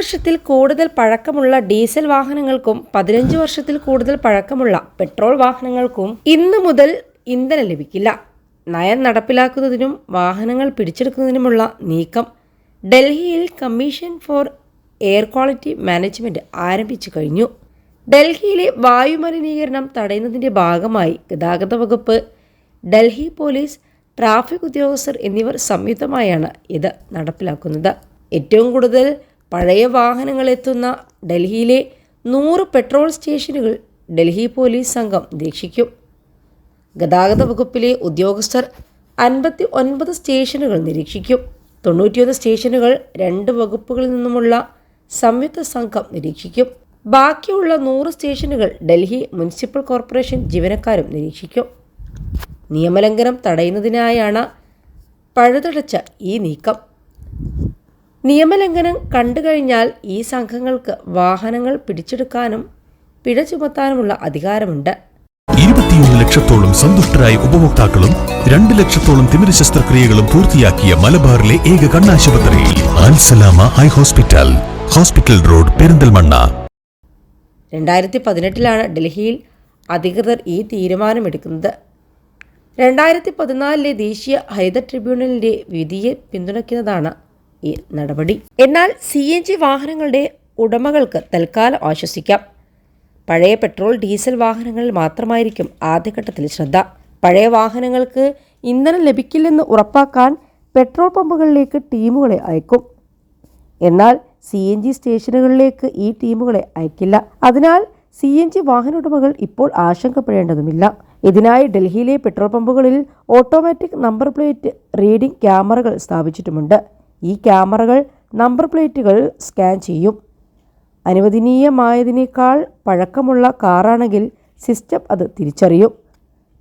വർഷത്തിൽ കൂടുതൽ പഴക്കമുള്ള ഡീസൽ വാഹനങ്ങൾക്കും പതിനഞ്ച് വർഷത്തിൽ കൂടുതൽ പഴക്കമുള്ള പെട്രോൾ വാഹനങ്ങൾക്കും ഇന്നു മുതൽ ഇന്ധനം ലഭിക്കില്ല. നയം നടപ്പിലാക്കുന്നതിനും വാഹനങ്ങൾ പിടിച്ചെടുക്കുന്നതിനുമുള്ള നീക്കം. ഡൽഹിയിൽ commission for air quality management ആരംഭിച്ചു കഴിഞ്ഞു. ഡൽഹിയിലെ വായുമലിനീകരണം തടയുന്നതിന്റെ ഭാഗമായി ഗതാഗത വകുപ്പ് ഡൽഹി പോലീസ് ട്രാഫിക് ഉദ്യോഗസ്ഥർ എന്നിവർ സംയുക്തമായാണ് ഇത് നടപ്പിലാക്കുന്നത്. ഏറ്റവും കൂടുതൽ പഴയ വാഹനങ്ങൾ എത്തുന്ന ഡൽഹിയിലെ നൂറ് പെട്രോൾ സ്റ്റേഷനുകൾ ഡൽഹി പോലീസ് സംഘം നിരീക്ഷിക്കും. ഗതാഗത വകുപ്പിലെ ഉദ്യോഗസ്ഥർ അൻപത്തി ഒൻപത് സ്റ്റേഷനുകൾ നിരീക്ഷിക്കും. തൊണ്ണൂറ്റിയൊന്ന് സ്റ്റേഷനുകൾ രണ്ട് വകുപ്പുകളിൽ നിന്നുമുള്ള സംയുക്ത സംഘം നിരീക്ഷിക്കും. ബാക്കിയുള്ള നൂറ് സ്റ്റേഷനുകൾ ഡൽഹി മുനിസിപ്പൽ കോർപ്പറേഷൻ ജീവനക്കാരും നിരീക്ഷിക്കും. നിയമലംഘനം തടയുന്നതിനായാണ് പഴുതടച്ച ഈ നീക്കം. നിയമലംഘനം കണ്ടുകഴിഞ്ഞാൽ ഈ സംഘങ്ങൾക്ക് വാഹനങ്ങൾ പിടിച്ചെടുക്കാനും പിഴ ചുമത്താനുമുള്ള അധികാരമുണ്ട്. ഇരുപത്തിയൊന്ന് ലക്ഷത്തോളം സന്തുഷ്ടരായ ഉപഭോക്താക്കളും രണ്ട് ലക്ഷത്തോളം തിമിര ശസ്ത്രക്രിയകളും പൂർത്തിയാക്കിയ മലബാറിലെ ഏക കണ്ണാശുപത്രി Alsalama eye hospital hospital road Perinthalmanna. രണ്ടായിരത്തി പതിനെട്ടിലാണ് ഡൽഹിയിൽ അധികൃതർ ഈ തീരുമാനമെടുക്കുന്നത്. രണ്ടായിരത്തി പതിനാലിലെ ദേശീയ ഹരിത ട്രിബ്യൂണലിന്റെ വിധിയെ പിന്തുണയ്ക്കുന്നതാണ് ഈ നടപടി. എന്നാൽ സി എൻ ജി വാഹനങ്ങളുടെ ഉടമകൾക്ക് തൽക്കാലം ആശ്വസിക്കാം. പഴയ പെട്രോൾ ഡീസൽ വാഹനങ്ങളിൽ മാത്രമായിരിക്കും ആദ്യഘട്ടത്തിൽ ശ്രദ്ധ. പഴയ വാഹനങ്ങൾക്ക് ഇന്ധനം ലഭിക്കില്ലെന്ന് ഉറപ്പാക്കാൻ പെട്രോൾ പമ്പുകളിലേക്ക് ടീമുകളെ അയക്കും. എന്നാൽ സി എൻ ജി സ്റ്റേഷനുകളിലേക്ക് ഈ ടീമുകളെ അയക്കില്ല. അതിനാൽ സി എൻ ജി വാഹന ഉടമകൾ ഇപ്പോൾ ആശങ്കപ്പെടേണ്ടതുമില്ല. ഇതിനായി ഡൽഹിയിലെ പെട്രോൾ പമ്പുകളിൽ ഓട്ടോമാറ്റിക് നമ്പർ പ്ലേറ്റ് റീഡിംഗ് ക്യാമറകൾ സ്ഥാപിച്ചിട്ടുമുണ്ട്. ഈ ക്യാമറകൾ നമ്പർ പ്ലേറ്റുകൾ സ്കാൻ ചെയ്യും. അനുവദനീയമായതിനേക്കാൾ പഴക്കമുള്ള കാറാണെങ്കിൽ സിസ്റ്റം അത് തിരിച്ചറിയും.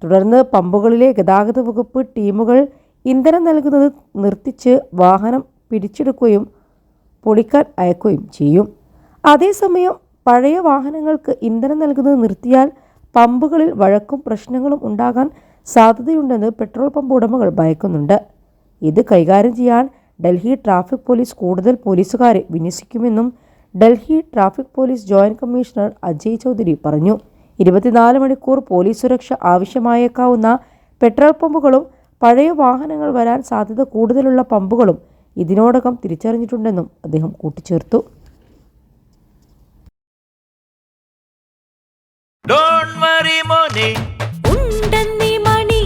തുടർന്ന് പമ്പുകളിലെ ഗതാഗത വകുപ്പ് ടീമുകൾ ഇന്ധനം നൽകുന്നത് നിർത്തിച്ച് വാഹനം പിടിച്ചെടുക്കുകയും പൊളിക്കാൻ അയക്കുകയും ചെയ്യും. അതേസമയം പഴയ വാഹനങ്ങൾക്ക് ഇന്ധനം നൽകുന്നത് നിർത്തിയാൽ പമ്പുകളിൽ വഴക്കും പ്രശ്നങ്ങളും ഉണ്ടാകാൻ സാധ്യതയുണ്ടെന്ന് പെട്രോൾ പമ്പ് ഉടമകൾ ഭയക്കുന്നുണ്ട്. ഇത് കൈകാര്യം ചെയ്യാൻ ഡൽഹി ട്രാഫിക് പോലീസ് കൂടുതൽ പോലീസുകാരെ വിന്യസിക്കുമെന്നും Delhi traffic police joint commissioner Ajay Chaudhary പറഞ്ഞു. ഇരുപത്തിനാല് മണിക്കൂർ പോലീസ് സുരക്ഷ ആവശ്യമായേക്കാവുന്ന പെട്രോൾ പമ്പുകളും പഴയ വാഹനങ്ങൾ വരാൻ സാധ്യത കൂടുതലുള്ള പമ്പുകളും ഇതിനോടകം തിരിച്ചറിഞ്ഞിട്ടുണ്ടെന്നും അദ്ദേഹം കൂട്ടിച്ചേർത്തു. ഡോൺ വറി മോനെ. ഉണ്ടെന്നീ മണി.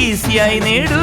ഈസിയായി നേടൂ.